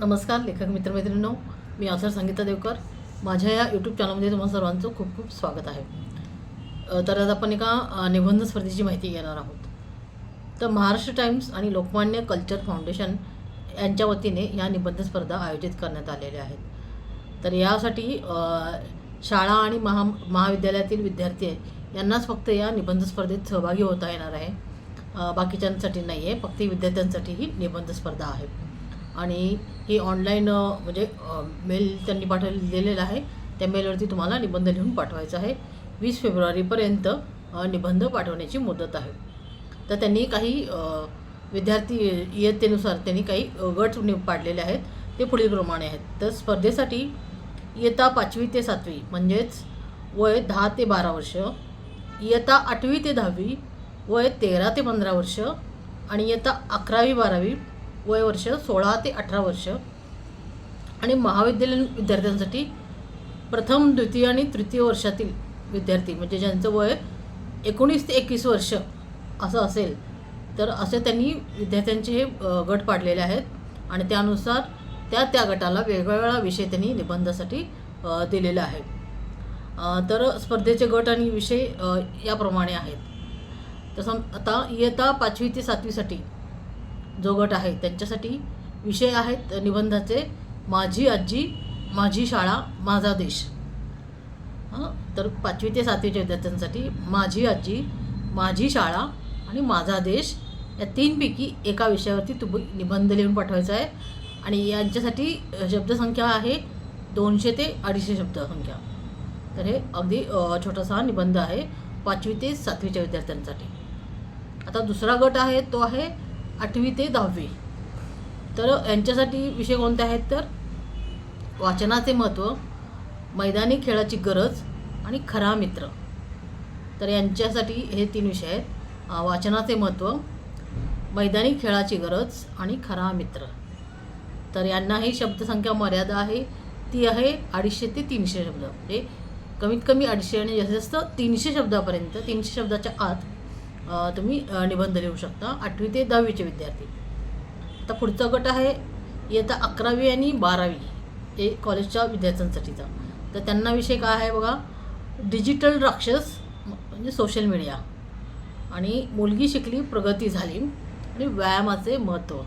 नमस्कार लेखक मित्रमैत्रिणींनो. मी ऑथर संगीता देवकर. माझ्या या यूट्यूब चॅनलमध्ये तुम्हाला सर्वांचं खूप खूप स्वागत आहे. तर आज आपण एका निबंध स्पर्धेची माहिती घेणार आहोत. तर महाराष्ट्र टाइम्स आणि लोकमान्य कल्चर फाउंडेशन यांच्या वतीने या निबंध स्पर्धा आयोजित करण्यात आलेल्या आहेत. तर यासाठी शाळा आणि महा महाविद्यालयातील विद्यार्थी यांनाच फक्त या निबंध स्पर्धेत सहभागी होता येणार आहे. बाकीच्यांसाठी नाही आहे फक्त विद्यार्थ्यांसाठी ही निबंध स्पर्धा आहे. आणि ही ऑनलाईन म्हणजे मेल त्यांनी पाठवलेलेला आहे. त्या मेलवरती तुम्हाला निबंध लिहून पाठवायचा आहे. वीस फेब्रुवारीपर्यंत निबंध पाठवण्याची मुदत आहे. तर त्यांनी काही विद्यार्थी इयत्तेनुसार त्यांनी काही गट नि पाडलेले आहेत. ते पुढीलप्रमाणे आहेत. तर स्पर्धेसाठी इयत्ता पाचवी ते सातवी म्हणजेच वय दहा ते बारा वर्ष इयत्ता आठवी ते दहावी वय तेरा ते पंधरा वर्ष आणि इयत्ता अकरावी बारावी वय वर्ष सोळा ते अठरा वर्ष. आणि महाविद्यालयीन विद्यार्थ्यांसाठी प्रथम द्वितीय आणि तृतीय वर्षातील विद्यार्थी म्हणजे ज्यांचं वय एकोणीस ते एकवीस वर्ष असं असेल तर असे त्यांनी विद्यार्थ्यांचे हे गट पाडलेले आहेत. आणि त्यानुसार त्या त्या गटाला वेगवेगळा विषय त्यांनी निबंधासाठी दिलेला आहे. तर स्पर्धेचे गट आणि विषय याप्रमाणे आहेत. तसं आता इयत्ता पाचवी ते सातवीसाठी जो गट आहे त्यांच्यासाठी विषय आहेत निबंधाचे. माझी आजी माझी शाळा माझा देश. हां? तर पाचवी ते सातवीच्या विद्यार्थ्यांसाठी माझी आजी माझी शाळा आणि माझा देश या तीनपैकी एका विषयावरती तुम्ही निबंध लिहून पाठवायचा आहे. आणि यांच्यासाठी शब्दसंख्या आहे दोनशे ते अडीचशे शब्दसंख्या. तर हे अगदी छोटासा हा निबंध आहे पाचवी ते सातवीच्या विद्यार्थ्यांसाठी. आता दुसरा गट आहे तो आहे आठवी ते दहावी. तर यांच्यासाठी विषय कोणते आहेत तर? वाचनाचे महत्त्व मैदानी खेळाची गरज आणि खरा मित्र. तर यांच्यासाठी हे तीन विषय आहेत. वाचनाचे महत्त्व मैदानी खेळाची गरज आणि खरा मित्र. तर यांना ही शब्दसंख्या मर्यादा आहे. ती आहे अडीचशे ते तीनशे शब्द. म्हणजे कमीत कमी अडीचशे आणि जास्तीत जास्त तीनशे शब्दापर्यंत तीनशे शब्दाच्या आत तुम्ही निबंध लिहू शकता. आठवी ते दहावीचे विद्यार्थी. आता पुढचा गट आहे इयत्ता अकरावी आणि बारावी हे कॉलेजच्या विद्यार्थ्यांसाठीचा. तर त्यांना विषय काय आहे बघा? डिजिटल राक्षस म्हणजे सोशल मीडिया. आणि मुलगी शिकली प्रगती झाली आणि व्यायामाचे महत्त्व.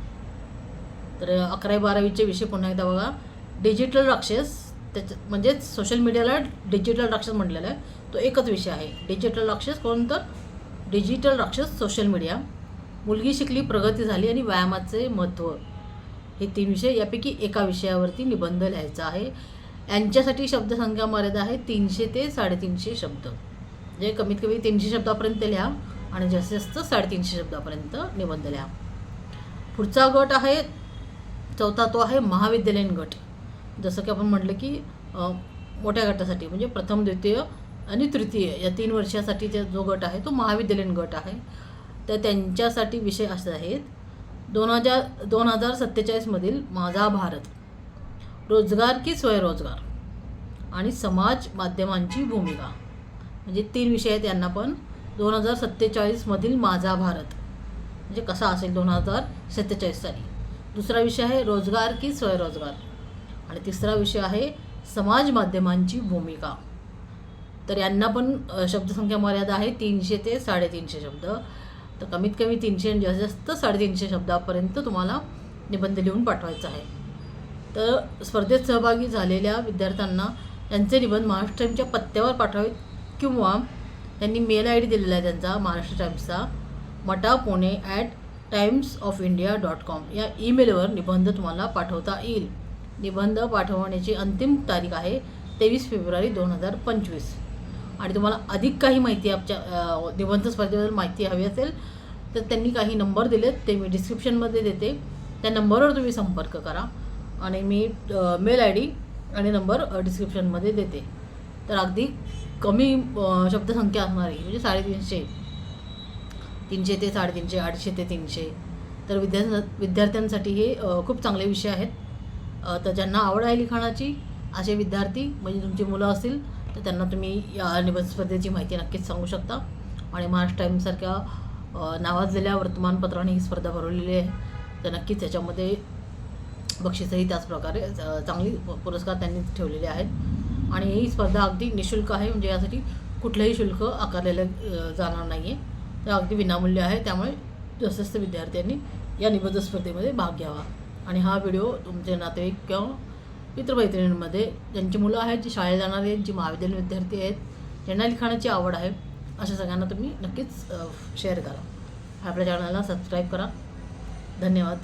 तर अकरावी बारावीचे विषय पुन्हा एकदा बघा. डिजिटल राक्षस त्याच्या म्हणजेच सोशल मीडियाला डिजिटल राक्षस म्हटलेला आहे. तो एकच विषय आहे. डिजिटल राक्षस कोणतं डिजिटल राक्षस सोशल मीडिया. मुलगी शिकली प्रगती झाली आणि व्यायामाचे महत्त्व. हे तीन विषय यापैकी एका विषयावरती निबंध लिहायचा आहे. यांच्यासाठी शब्दसंख्या मर्यादा आहे तीनशे ते साडेतीनशे शब्द. जे कमीत कमी तीनशे शब्दापर्यंत लिहा आणि जास्तीत जास्त साडेतीनशे शब्दापर्यंत निबंध लिहा. पुढचा गट आहे चौथा तो आहे महाविद्यालयीन गट. जसं की आपण म्हटलं की मोठ्या गटासाठी म्हणजे प्रथम द्वितीय आणि तृतीय या तीन वर्षासाठीचा जो गट आहे तो महाविद्यालयीन गट आहे. तर त्यांच्यासाठी विषय असे आहेत. दोन हजार दोन हजार सत्तेचाळीसमधील माझा भारत रोजगार की स्वयंरोजगार आणि समाज माध्यमांची भूमिका. म्हणजे तीन विषय आहेत यांना पण. दोन हजार सत्तेचाळीसमधील माझा भारत म्हणजे कसा असेल दोन हजार सत्तेचाळीस साली? दुसरा विषय आहे रोजगार की स्वयंरोजगार. आणि तिसरा विषय आहे समाज माध्यमांची भूमिका. तर यांना पण शब्दसंख्या मर्यादा आहे तीनशे ते साडेतीनशे शब्द. तर कमीत कमी तीनशे आणि जास्तीत जास्त साडेतीनशे शब्दापर्यंत तुम्हाला निबंध लिहून पाठवायचा आहे. तर स्पर्धेत सहभागी झालेल्या विद्यार्थ्यांना त्यांचे निबंध महाराष्ट्र टाईमच्या पत्त्यावर पाठवावेत किंवा त्यांनी मेल आय डी दिलेला आहे त्यांचा महाराष्ट्र टाईम्सचा मटा Pune at Times of India dot com. या ईमेलवर निबंध तुम्हाला पाठवता येईल. निबंध पाठवण्याची अंतिम तारीख आहे तेवीस फेब्रुवारी दोन हजार पंचवीस. आणि तुम्हाला अधिक काही माहिती आमच्या निबंध स्पर्धेबद्दल माहिती हवी असेल तर त्यांनी काही नंबर दिलेत ते मी डिस्क्रिप्शनमध्ये देते. त्या नंबरवर तुम्ही संपर्क करा आणि मी मेल आय डी आणि नंबर डिस्क्रिप्शनमध्ये देते. तर अगदी कमी शब्दसंख्या असणारी म्हणजे साडेतीनशे तीनशे ते साडेतीनशे आठशे ते तीनशे. तर विद्या विद्यार्थ्यांसाठी हे खूप चांगले विषय आहेत. तर ज्यांना आवड आहे लिखाणाची असे विद्यार्थी म्हणजे तुमची मुलं असतील तर त्यांना तुम्ही या निबंध स्पर्धेची माहिती नक्कीच सांगू शकता. आणि महाराष्ट्र टाईमसारख्या नावाजलेल्या वर्तमानपत्राने ही स्पर्धा भरवलेली आहे. तर नक्कीच त्याच्यामध्ये बक्षीसही त्याच प्रकारे चांगली पुरस्कार त्यांनी ठेवलेले आहेत. आणि ही स्पर्धा अगदी निशुल्क आहे. म्हणजे यासाठी कुठलंही शुल्क आकारलेलं जाणार नाही आहे तर अगदी विनामूल्य आहे. त्यामुळे जास्त विद्यार्थ्यांनी या निबंध स्पर्धेमध्ये भाग घ्यावा. आणि हा व्हिडिओ तुमचे नातेवाईक किंवा मित्रमैत्रिणींमध्ये ज्यांची मुलं आहेत जी शाळेत जाणारे आहेत जी महाविद्यालयीन विद्यार्थी आहेत ज्यांना लिखाणाची आवड आहे अशा सगळ्यांना तुम्ही नक्कीच शेअर करा. आपल्या चॅनलला सबस्क्राईब करा. धन्यवाद.